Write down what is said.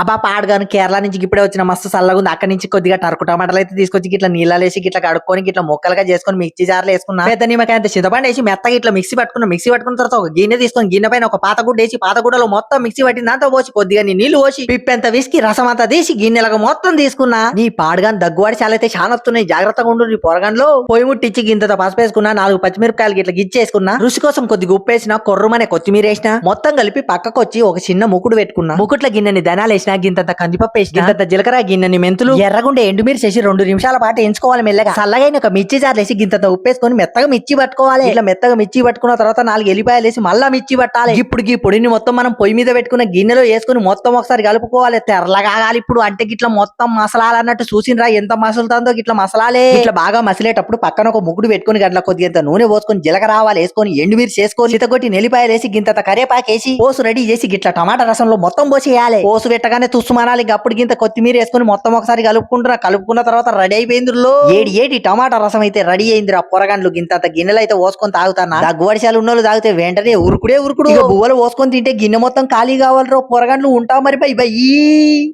అబ్బా పాడగాను కేరళ నుంచి ఇప్పుడే వచ్చిన మస్తు చల్లగా ఉంది. అక్కడ నుంచి కొద్దిగా టర్కు టమాటాలు అయితే తీసుకొచ్చి ఇట్లా నీళ్ళలో వేసి ఇట్లా కడుక్కొని ఇట్లా మొక్కలుగా చేసుకొని మిక్సీ జార్లో వేసుకున్నా. పెద్ద నిమ్మకాయ అంత చింతపండు వేసి మెత్తగా ఇట్లా మిక్సీ పట్టుకున్న. మిక్సీ పట్టుకున్న తర్వాత ఒక గిన్నె తీసుకొని గిన్నె పైన ఒక పాత గుడ్డ వేసి పాత గుడ్డలో మొత్తం మిక్సీ పట్టిన దాంతో పోసి కొద్దిగా నీ నీళ్ళు పోసి పిప్పెంత విసికి రసం అంతా తీసి గిన్నెలకు మొత్తం తీసుకున్నా. నీ పాడగాని దగ్గువాడి చాలా అయితే చాలా వస్తున్నాయి. జాగ్రత్తగా ఉండు నీ పొరగంలో పొయ్యి ముట్టించి గింత పసుపు వేసుకున్నా నాలుగు పచ్చిమిరపకాయలు ఇట్లా గిచ్చేసుకున్నా. రుచి కోసం కొద్దిగా ఉప్పు వేసిన కొర్రమనే కొత్తిమీర వేసిన మొత్తం కలిపి పక్కకు వచ్చి ఒక చిన్న ముకుడు పెట్టుకున్నా. ముకుట్ల గిన్నెని ధనాలు వేసిన గింతంత కందిపప్పు వేసిన గింతంత జీలకర్ర గిన్నెని మెంతులు ఎర్రగుండే ఎండుమిర్చి వేసి రెండు నిమిషాల పాటు ఎంచుకోవాలి మెల్లగా. చల్లగైన ఒక మిర్చి జార్లు వేసి గింతంత ఉప్పు వేసుకొని మెత్తగా మిర్చి పట్టుకోవాలి. ఇట్లా మెత్తగా మిర్చి పట్టుకున్న తర్వాత నాలుగు ఎల్లిపాయలు వేసి మళ్ళా మిర్చి పట్టాలి. ఇప్పుడు ఈ పొడిని మొత్తం మనం పొయ్యి మీద పెట్టుకున్న గిన్నెలో వేసుకుని మొత్తం ఒకసారి కలుపుకోవాలి. తెల్లగా ఆగాలి ఇప్పుడు. అంటే గిట్ల మొత్తం మసలాలు అన్నట్టు చూసినరా ఎంత మసలుతుందో గిట్ల మసలాలే. ఇట్లా బాగా మసిలేటప్పుడు పక్కన ఒక ముగ్గుడు పెట్టుకుని గట్ల కొద్దిగా నూనె పోసుకొని జీలకర్ర ఆవాలు వేసుకొని ఎండుమిర్చి వేసుకొని చితగొట్టి నెల్లిపాయలు వేసి గింత కరేపాకు వేసి పోసు రెడీ చేసి గిట్ల టమాటా రసంలో మొత్తం పోసి వేయాలి పెట్టగానే తుస్సుమానాలి అప్పుడు గింత కొత్తిమీర వేసుకొని మొత్తం ఒకసారి కలుపుకుంటున్నా. కలుపుకున్న తర్వాత రెడీ అయిపోయిందిలో ఏడి ఏడి టమాటా రసం అయితే రెడీ అయింది ఆ పొరగండ్లు. గింత గిన్నెలు అయితే పోసుకొని తాగుతానా? దగ్గువడిశాలు ఉన్నోళ్ళు తాగితే వెంటనే ఉరుకుడే ఉరుకుడు. బువ్వలు పోసుకొని తింటే గిన్నె మొత్తం ఖాళీ కావాలి రో పొరగండ్లు ఉంటా మరి బై బై.